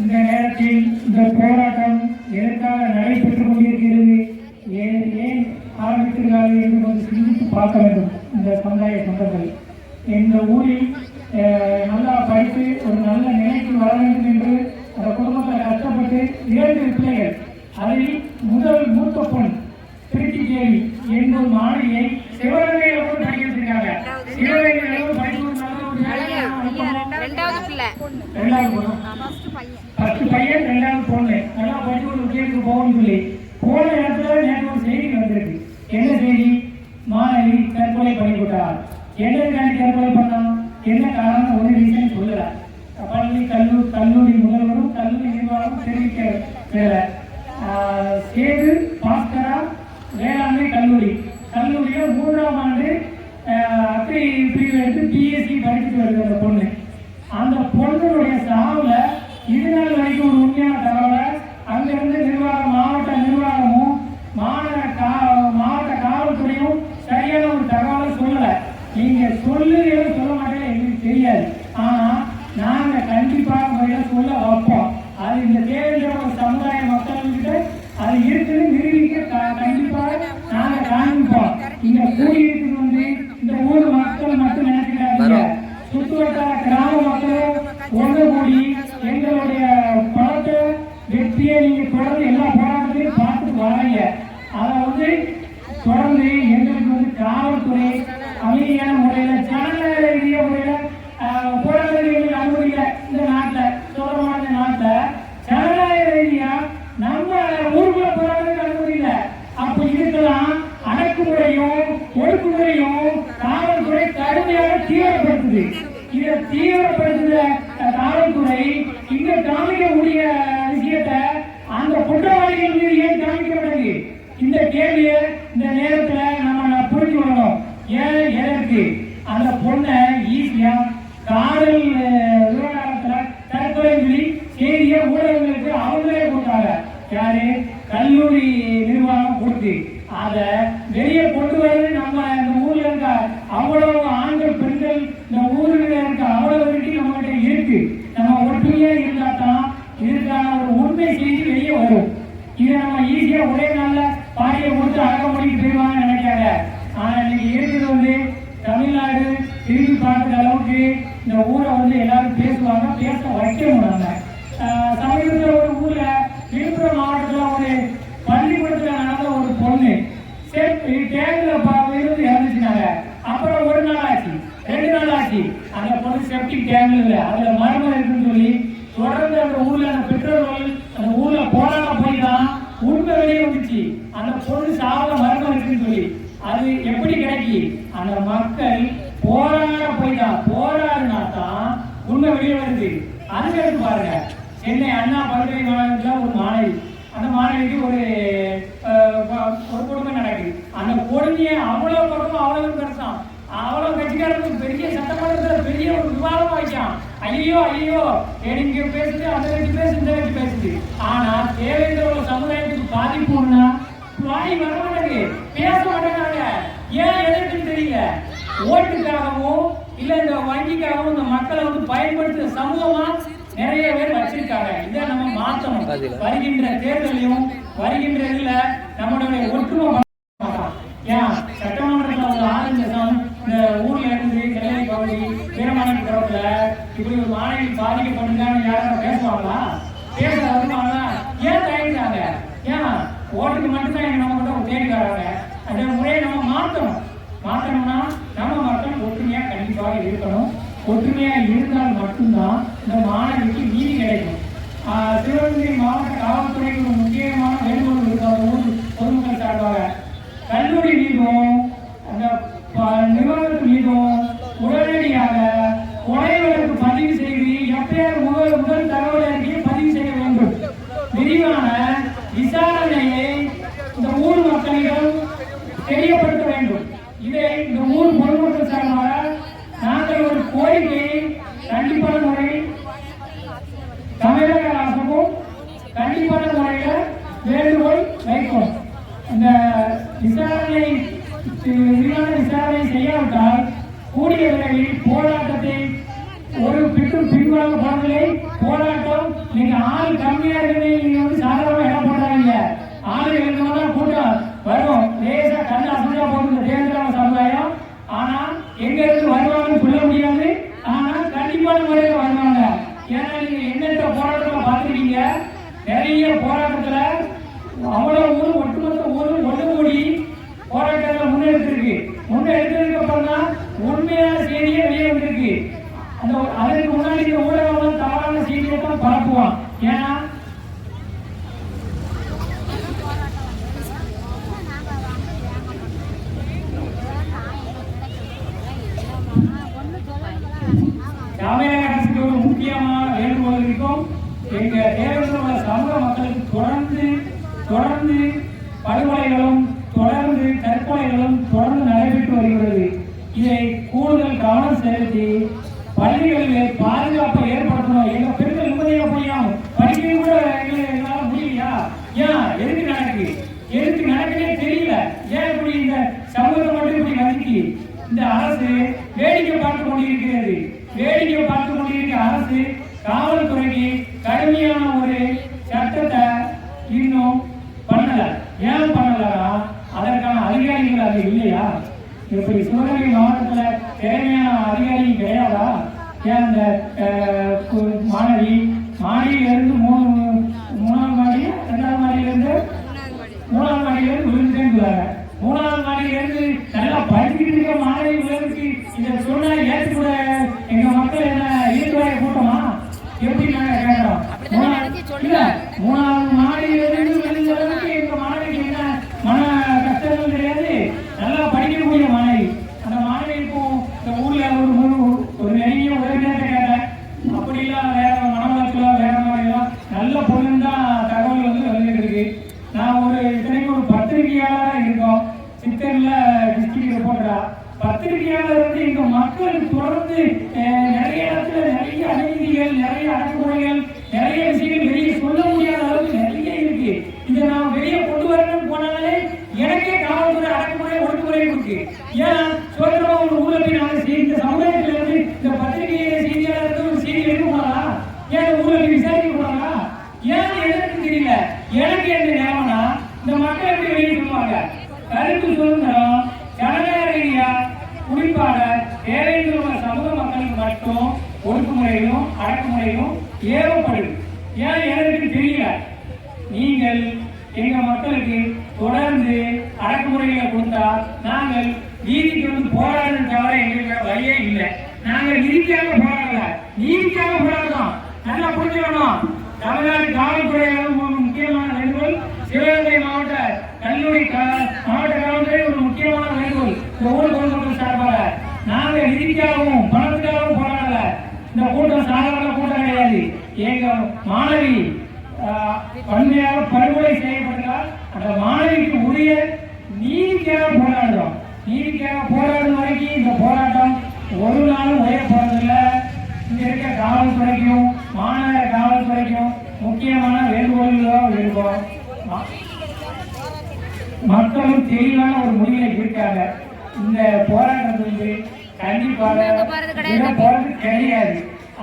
இந்த நேரத்தில் இந்த போராட்டம் எதற்காக நடைபெற்றுக் கொண்டிருக்கிறது. ஏன் ஏன் ஆரம்பித்திருக்கிறார்கள் என்று கொஞ்சம் சிந்தித்து பார்க்க வேண்டும். இந்த சமுதாய சொந்தங்கள் இந்த ஊரில் நல்லா படித்து ஒரு நல்ல நிலைக்கு வர வேண்டும் என்று அந்த குடும்பத்தில் கஷ்டப்பட்டு இரண்டு பிள்ளைகள். அதில் முதல் மூத்த பொன் திருச்சி தேவி என்னும் மாணவியை சிவகங்கையில் கூட படிக்க பத்து பையன். ரெண்டாவது பொண்ணு. நல்லா படிச்சு ஒரு விஜயத்துக்கு போகணும்னு சொல்லி. போன இடத்துல நேற்று ஒரு செய்தி வந்திருக்கு. என்ன செய்தி? மாணவி தற்கொலை பண்ணிவிட்டார் என்னதுக்காண்டி தற்கொலை பண்ணான் என்ன காரணம் ஒரு ரீசன் சொல்லல. பள்ளி கல்லூரி கல்லூரி முதல்வரும் கல்லூரி நிர்வாகமும் தெரிவிக்க வேற ஆஹ், சேது பாஸ்கரா வேளாண்மை கல்லூரி கல்லூரியில மூன்றாம் ஆண்டு ஆஹ், அக்ரி பிரிவு எடுத்து பிஎஸ்சி படிச்சுட்டு வருது அந்த பொண்ணு அந்த பொண்ணுடைய சாவுல இது நாள் வரைக்கும் ஒரு உண்மையான தகவலை அங்கிருந்து நிர்வாக மாவட்ட நிர்வாகமும் மாநகர கா- மாவட்ட காவல்துறையும் சரியான ஒரு தகவலை சொல்லல நீங்க சொல்லுங்க சொல்ல மாட்டேங்க எங்களுக்கு தெரியாது. ஆனா நாங்க கண்டிப்பாக முறையில சொல்ல வைப்போம். அது இந்த தேவையான ஒரு சமுதாய மக்கள்கிட்ட அது இருக்குன்னு நிரூபிக்க கண்டிப்பாக நாங்க காண்பிப்போம். இங்க கூடியிருக்கிறது வந்து இந்த ஊர் மக்கள் மட்டும் நினைக்கிறாங்க சுற்று வட்டார கிராம மக்களும் ஒன்று கூடி எங்களுடைய படத்தை வெற்றியை நீங்க தொடர்ந்து எல்லா போராட்டத்தையும் பார்த்து வராங்க. அதை வந்து தொடர்ந்து எங்களுக்கு வந்து காவல்துறை அமைதியான முறையில ஜனநாயக ரீதிய முறையில ஆஹ், போராட்டத்தை எங்களுக்கு அனுமதி இல்லை இந்த நாட்டில் சுதந்திரமான நாட்டில் ஜனநாயக ரீதியா நம்ம ஊருக்குள்ள போராட்டத்துக்கு அனுமதி இல்லை அப்ப இதுக்கெல்லாம் அடக்குமுறையும் ஒடுக்குமுறையும் காவல்துறை தீவிரப்படுத்துது. இதை தீவிரப்படுத்துத காவல்துறை இங்க காமிக்கக்கூடிய விஷயத்தை அந்த குற்றவாளிகள் மீது ஏன் காமிக்க இந்த கேள்வியை இந்த நேரத்துல நம்ம புரிஞ்சு கொள்ளணும். ஏன் எதற்கு அந்த பொண்ணை ஈஸியா காதல் அஹ், விவகாரத்துல தற்கொலை சொல்லி செய்தியை ஊடகங்களுக்கு அவங்களே கொடுத்தாங்க. யாரு? கல்லூரி நிர்வாகம் கொடுத்து. அத வெளியே கொண்டு வரது நம்ம இந்த ஊர்ல இருக்க அவ்வளவு ஆண்கள் பெண்கள் இந்த ஊர்ல இருக்க அவ்வளவு வரைக்கும் நம்ம கிட்ட இருக்கு நம்ம ஒற்றுமையா இருந்தா தான் இதுக்கான ஒரு உண்மை செய்தி வெளியே வரும் இதை நம்ம ஈஸியா ஒரே நாள்ல பாடியை கொடுத்து அடக்க போயிடுவாங்கன்னு நினைக்காங்க ஆனா இன்னைக்கு இருக்கிறது வந்து தமிழ்நாடு திரும்பி பார்க்குற அளவுக்கு இந்த ஊரை வந்து எல்லாரும் பேசுவாங்க பேச வைக்கணும் நம்ம ஆஹ் சமீபத்தில் ஒரு ஊர்ல விழுப்புரம் மாவட்டத்துல ஒரு பள்ளிக்கூடத்துல நடந்த ஒரு பொண்ணு சரி டேங்க்ல இருந்து இறந்துச்சுனாங்க அப்புறம் ஒரு நாள் ஆச்சு ரெண்டு நாள் ஆச்சு அந்த பொண்ணு செப்டிக் டேங்க்ல இல்ல அதுல மர்மம் இருக்குன்னு சொல்லி தொடர்ந்து அந்த ஊர்ல அந்த பெற்றோர்கள் அந்த ஊர்ல போராட போய் தான் உண்மை வெளியே வந்துச்சு அந்த பொண்ணு சாவல மர்மம் இருக்குன்னு சொல்லி அது எப்படி கிடைக்கி? அந்த மக்கள் போராட போய்தா போராடினா தான் உண்மை வெளியே வருது. அதுக்கு எடுத்து பாருங்க. சென்னை அண்ணா பல்கலைக்கழகத்துல ஒரு மாணவி அந்த மாணவிக்கு ஒரு ஒரு கொடுமை நடக்குது. அந்த கொடுமையை அவ்வளோ பக்கம் அவ்வளோ பெருசான் அவ்வளோ கட்சிக்காரருக்கு பெரிய சட்டமன்றத்தில் பெரிய ஒரு விவாதம் வைக்கான் ஐயோ ஐயோ எனக்கு பேசுது? அந்த கட்சி பேசு இந்த கட்சி பேசுது. ஆனால் தேவேந்திர சமுதாயத்துக்கு சமுதாயத்துக்கு பாதிப்புன்னா வாய் வர மாட்டேங்குது பேச மாட்டேங்கிறாங்க ஏன் எதற்குன்னு தெரியல ஓட்டுக்காகவும் இல்ல இந்த வங்கிக்காகவும் இந்த மக்களை வந்து பயன்படுத்துற சமூகமா நிறைய பேர் வச்சிருக்காங்க. இதை நம்ம மாற்றணும் வருகின்ற தேர்தலையும் வருகின்ற இதுல நம்மளுடைய ஒற்றுமை. ஏன்? சட்டமன்றத்துல ஒரு இந்த ஊர்ல இருந்து நெல்லை பகுதி வீரமணி புறத்துல இப்படி ஒரு மாணவி பாதிக்கப்படுதான்னு யாரும் பேசுவாங்களா? பேச வருவாங்களா ஏன் தயங்குறாங்க? ஏன்? ஓட்டுக்கு மட்டும்தான் நம்ம கிட்ட தேடி வராங்க அந்த முறையை நம்ம மாற்றணும் மாற்றணும்னா நம்ம மட்டும் ஒற்றுமையா கண்டிப்பாக இருக்கணும். ஒற்றுமையா இருந்தால் மட்டும்தான் இந்த மாணவிக்கு நீதி கிடைக்கும். ஆஹ் சிவகங்கை மாவட்ட காவல்துறைக்கு ஒரு முக்கியமான வேண்டுகோள் இருக்கு அந்த ஊர் பொதுமக்கள் சார்பாக கல்லூரி மீதும் அந்த ப- நிறுவனத்து மீதும் உடனடியாக கொலை வழக்கு பதிவு செய்து எப்பயார் முதல் முதல் தகவல் அறிக்கையை பதிவு செய்ய வேண்டும் விரிவான விசாரணையை இந்த ஊர் மக்களிடம் தெரியப்படுத்த வேண்டும் இதை இந்த ஊர் பொதுமக்கள் சார்பாக நாங்கள் ஒரு கோரிக்கையை கண்டிப்பான முறையில் தமிழக அரசுக்கும் கண்டிப்பான முறையில் வேண்டுகோள் வைக்கும் இந்த விசாரணை விரிவான விசாரணை செய்யாவிட்டால் கூடிய விரைவில் போராட்டத்தை ஒரு பிட்டும் பின்வாங்க போறதில்லை போராட்டம் நீங்க ஆள் கம்மியா இருக்கு நீங்க வந்து சாதாரண இடம் போடுறாங்க ஆள் எழுந்தோம்னா கூட்டம் வரும் லேசா கண்ணு அசையா போகுது தேர்தல் சமுதாயம் ஆனா எங்க இருந்து வருவாங்கன்னு சொல்ல முடியாது. ஆனா கண்டிப்பான முறையில் வருவாங்க. ஏன்னா நீங்க எண்ணற்ற போராட்டங்களை பார்த்துருக்கீங்க. நிறைய போராட்டத்துல அவ்வளவு ஊர் ஒட்டுமொத்த ஊர் ஒன்று கூடி போராட்டங்களை முன்னெடுத்திருக்கு. முன்னெடுத்ததுக்கு அப்புறம் தான் உண்மையான செய்தியே வெளியே வந்திருக்கு. அந்த அதற்கு முன்னாடி இந்த ஊடகம் தவறான செய்தியை தான் பரப்புவான். ஏன்னா தமிழக அரசுக்கு ஒரு முக்கியமான வேண்டுகோள் இருக்கும் எங்க தேவையான சமூக மக்களுக்கு தொடர்ந்து தொடர்ந்து படுகொலைகளும் தொடர்ந்து தற்கொலைகளும் தொடர்ந்து நடைபெற்று வருகிறது. இதை கூடுதல் கவனம் செலுத்தி பள்ளிகளிலே பாதுகாப்பை ஏற்படுத்தணும் எங்க பெண்கள் நிம்மதியாக போயும் படிக்க கூட எங்களை- எங்களால முடியலையா ஏன் எதுக்கு நடக்கு எதுக்கு நடக்குதே தெரியல ஏன் இப்படி இந்த சமூகத்தை மட்டும் இப்படி நசுக்கி இந்த அரசு வேடிக்கை பார்த்து கொண்டிருக்கிறது வேடிக்கை பார்த்து கொண்டிருக்கிற அரசு காவல்துறைக்கு கடுமையான ஒரு சட்டத்தை இன்னும் பண்ணல ஏன் அதற்கான அதிகாரிகள் அது இல்லையா? இப்படி சிவகங்கை மாவட்டத்தில் தேவையான அதிகாரிகள் கிடையாதா? ஏன் அந்த மாணவி? மாடியிலிருந்து மூணு மூணாம் மாடி ரெண்டாவது மாடியிலிருந்து மூணாம் மாடியிலிருந்து மாடியில இருந்து விழுந்துட்டேன்னு மூணாவது மாடியில நல்லா படிச்சுக்கிட்டு இருக்க மாணவி இந்த சூழ்நிலை சொன்னா ஏற்றுக்கூட எங்க மக்கள் என்ன ஈர்த்துவாய கூட்டமா எப்படி நாங்க கேட்கிறோம் மூணாவது- இல்ல மூணாவது மாடியில இருந்து விழுந்த அளவுக்கு எங்க மாணவிக்கு என்ன மன கஷ்டங்கள் கிடையாது நல்லா படிக்கக்கூடிய மாணவி அந்த மாணவிக்கும் இந்த ஊர்ல ஒரு மூணு ஒரு நெருங்கிய உறவினர்கிட்ட கேட்டேன் அப்படிலாம் வேற மனவளத்துல வேற மாதிரிலாம் நல்ல பொண்ணுன்னு தான் தகவல் வந்து வந்துட்டு இருக்கு நான் ஒரு இத்தனைக்கு ஒரு பத்திரிகையாளராக இருக்கோம் சித்தர்ல டிஸ்ட்ரிக்ட் ரிப்போர்ட்டரா பத்திரிகையாளர் வந்து இந்த மக்கள் தொடர்ந்து அஹ், நிறைய இடத்துல நிறைய அநீதிகள் நிறைய அடக்குமுறைகள் நிறைய விஷயங்கள் வெளியே சொல்ல முடியாத அளவுக்கு நிறைய இருக்கு. இதை நான் வெளியே கொண்டு வரணும்னு போனாலே எனக்கே காவல்துறை அடக்குமுறை ஒடுக்குமுறை இருக்கு. ஏன் சுதந்திரமா ஒரு ஊர்ல போய் நாங்க இந்த சமுதாயத்துல இருந்து இந்த பத்திரிகையை செய்தியாளர்கள் ஒரு செய்தி எடுக்க ஏன் இந்த ஊர்ல போய் விசாரிக்க கூடாதா ஏன் எனக்கு தெரியல? எனக்கு என்ன நிலைமைனா இந்த மக்கள் எப்படி வெளியே சொல்லுவாங்க கருத்து சுதந்திரம் ஜனநாயக ரீதியா குறிப்பாக தேவையில் உள்ள சமூக மக்களுக்கு மட்டும் ஒடுக்குமுறையிலும் ஏவப்படுது ஏன் எனக்கு தெரியல? நீங்கள் எங்க மக்களுக்கு தொடர்ந்து அடக்குமுறைகளை கொடுத்தா நாங்கள் நீதிக்கு வந்து போராடுறது தவிர எங்களுக்கு வழியே இல்லை. நாங்கள் நீதிக்காக போராடல. நீதிக்காக போராடுறோம். நல்லா புரிஞ்சுக்கணும். தமிழ்நாடு காவல்துறை முக்கியமான வேண்டுகோள். சிவகங்கை மாவட்ட கல்லூரி மாவட்ட காவல்துறை ஒரு முக்கியமான வேண்டுகோள். இந்த ஊர் பொதுமக்கள் சார்பாக நாங்கள் நீதிக்காகவும் பணத்துக்காகவும் போராடல. இந்த கூட்டம் சாதாரண கூட்டம் கிடையாது எங்க மாணவி வன்மையாக படுகொலை செய்யப்பட்டால் அந்த மாணவிக்கு உரிய நீதிக்காக போராடுறோம். நீதிக்காக போராடும் வரைக்கும் இந்த போராட்டம் ஒரு நாளும் உயர போறதில்லை. இங்க இருக்க காவல்துறைக்கும் மாநகர காவல்துறைக்கும் முக்கியமான வேண்டுகோள்களோ இருக்கும் மக்களும் தெளிவான ஒரு முடிவை இருக்காங்க இந்த போராட்டம் வந்து கண்டிப்பாக போறது கிடையாது.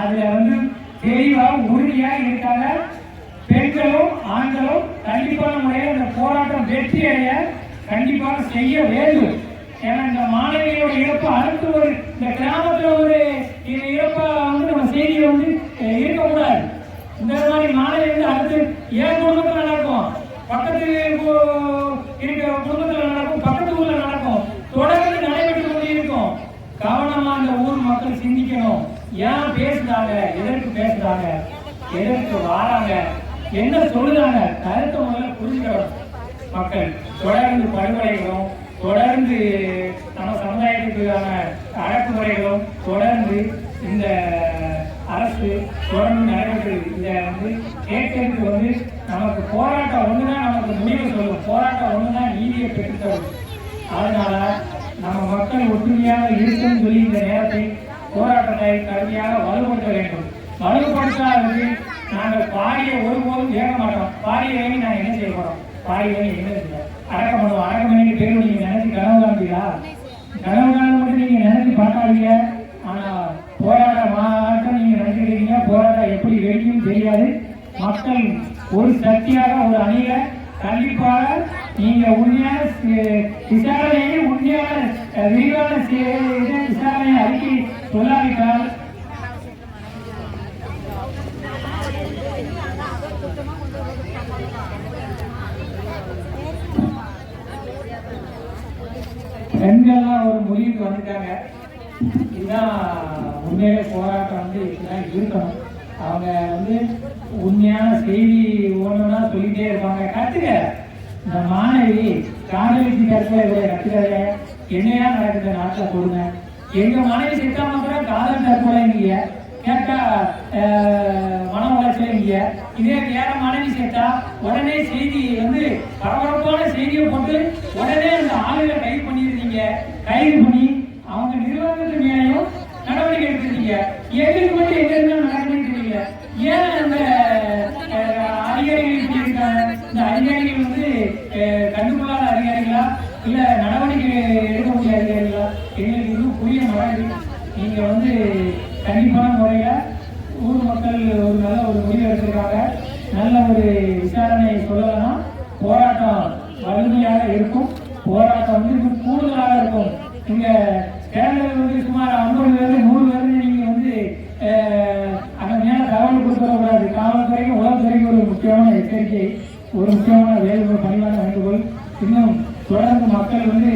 அதுல வந்து தெளிவா உறுதியா இருக்காங்க. பெண்களும் ஆண்களும் கண்டிப்பான முறையில் இந்த போராட்டம் வெற்றி அடைய கண்டிப்பாக செய்ய வேண்டும். ஏன்னா இந்த மாணவியோட இழப்பு அடுத்து ஒரு இந்த கிராமத்தில் ஒரு இந்த இறப்பா வந்து நம்ம செய்தியை வந்து இருக்கக்கூடாது. இந்த மாதிரி மாணவி வந்து அடுத்து ஏன் குடும்பத்தில் நடக்கும்? பக்கத்து இருக்கிற குடும்பத்தில் நடக்கும் பக்கத்து ஊரில் நடக்கும். தொடர்ந்து நடைபெற்று கொண்டே இருக்கும். கவனமாக அந்த ஊர் மக்கள் சிந்திக்கணும். ஏன் பேசுறாங்க? எதற்கு பேசுறாங்க? எதற்கு வாராங்க? என்ன சொல்லுறாங்க கருத்தை முதல்ல புரிஞ்சுக்கணும். மக்கள் தொடர்ந்து படுகொலைகளும் தொடர்ந்து நம்ம சமுதாயத்துக்கான அடக்குமுறைகளும் தொடர்ந்து இந்த அரசு தொடர்ந்து நடைபெற்றது இதை வந்து கேட்கறதுக்கு வந்து நமக்கு போராட்டம் ஒண்ணுதான் நமக்கு முடிவு சொல்லும். போராட்டம் ஒண்ணுதான் நீதியை பெற்றுத்தரும் அதனால நம்ம மக்கள் ஒற்றுமையாக இருக்குன்னு சொல்லி இந்த நேரத்தை போராட்டத்தை கடுமையாக வலுப்படுத்த வேண்டும். வலுப்படுத்தாதது நாங்கள் பாரியை ஒருபோதும் ஏற மாட்டோம். பாரியை வேண்டி நாங்கள் என்ன செய்ய போறோம்? பாரியை வேண்டி என்ன செய்ய அடக்கம் பண்ணுவோம். அடக்கம் பண்ணி பேர் நீங்க நினைச்சு கனவு காண்பீங்களா கனவு காண மட்டும் நீங்க நினைச்சு பார்க்காதீங்க. ஆனா போராட போராட்டம் எப்படி வெடிக்கும் தெரியாது. மக்கள் ஒரு சக்தியாக ஒரு அணியை கண்டிப்பாக நீங்க உண்மையான விசாரணையை உண்மையான விரிவான சி- விசாரணை அறிக்கை சொல்லாவிட்டால். பெண்கள்லாம் ஒரு முடிவுக்கு வந்துட்டாங்க இதுதான் உண்மையிலே போராட்டம் வந்து இப்படிதான் இருக்கணும். அவங்க வந்து உண்மையான செய்தி ஒண்ணுன்னா சொல்லிட்டே இருப்பாங்க. கத்துக்க இந்த மாணவி காதலிச்சு தற்கொலை இவரை கத்துக்காத என்னையா நடக்குது? நாட்டில் கொடுங்க எங்க மனைவி செத்தா கூட காதல் தற்கொலைங்க கேட்டா அஹ், மன உளைச்சலைங்க இதே வேற மனைவி சேர்த்தா உடனே செய்தி வந்து பரபரப்பான செய்தியை போட்டு உடனே அந்த ஆளுகளை கைது பண்ணிருந்தீங்க கைது பண்ணி அவங்க நிர்வாகத்து மேலையும் நடவடிக்கை எடுத்திருக்கீங்க. எங்களுக்கு எங்களுக்கு இன்னும் புரிய மாட்டேங்குது நீங்க வந்து கண்டிப்பான முறையில ஊர் மக்கள் ஒரு நல்ல ஒரு முடிவு எடுத்திருக்காங்க. நல்ல ஒரு விசாரணை சொல்லலைன்னா போராட்டம் வலிமையாக இருக்கும். போராட்டம் வந்து இன்னும் கூடுதலாக இருக்கும். நீங்கள் கேரளாவில் வந்து சுமார் ஐம்பது பேர் நூறு பேர் நீங்க வந்து அந்த அங்க மேல தகவல் கொடுத்துடக்கூடாது காவல்துறைக்கும் உளவுத்துறைக்கும் ஒரு முக்கியமான எச்சரிக்கை ஒரு முக்கியமான வேலை பணிவான வேண்டுகோள். இன்னும் தொடர்ந்து மக்கள் வந்து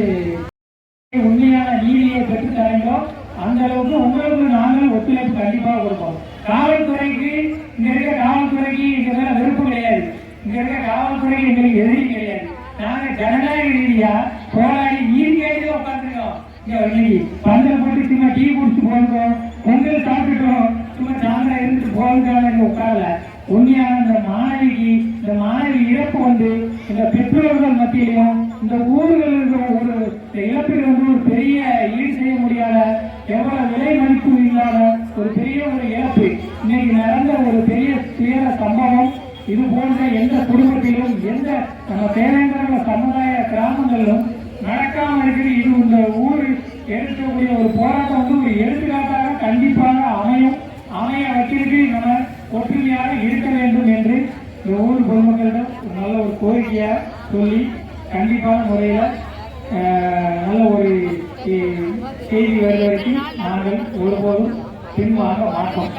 உண்மையான நீதியை பெற்று தரீங்களோ அந்த அளவுக்கு உங்களுக்கு நாங்கள் ஒத்துழைப்பு கண்டிப்பாக கொடுப்போம். காவல்துறைக்கு இங்க இருக்க காவல்துறைக்கு இங்க மேல விருப்பம் கிடையாது. இங்க இருக்க காவல்துறைக்கு எங்களுக்கு எதிரி கிடையாது. நாங்க ஜனநாயக ரீதியா போராடி நீதி உட்காந்துருக்கோம் பந்தல் போட்டு சும்மா டீ குடிச்சு போயிருக்கோம் பொங்கல் சாப்பிட்டுட்டோம் சும்மா சாயந்தரம் இருந்துட்டு போகிறதுக்கான உட்காரல. உண்மையான இந்த மாணவிக்கு இந்த மாணவி இறப்பு வந்து இந்த பெற்றோர்கள் மத்தியிலையும் இந்த ஊர்கள் ஒரு இழப்பீடு வந்து ஒரு பெரிய ஈடு செய்ய முடியாத எவ்வளவு விலை மதிப்பு இல்லாத ஒரு பெரிய ஒரு இழப்பு. இன்னைக்கு நடந்த ஒரு பெரிய துயர சம்பவம் இது போன்ற எந்த குடும்பத்திலும் எந்த நம்ம தேவேந்திர சமுதாய கிராமங்களிலும் நடக்காம இருக்கிற இது இந்த ஊர் எடுக்கக்கூடிய ஒரு போராட்டம் வந்து ஒரு எடுத்துக்காட்டாக கண்டிப்பாக அமையும். அமைய வைக்கிறது நம்ம ஒற்றுமையாக இருக்க வேண்டும் என்று இந்த ஊர் பொதுமக்களிடம் நல்ல ஒரு கோரிக்கையாக சொல்லி கண்டிப்பான முறையில் நல்ல ஒரு செய்தி வருவதற்கு நாங்கள் ஒருபோதும் பின்வாங்க மாட்டோம்.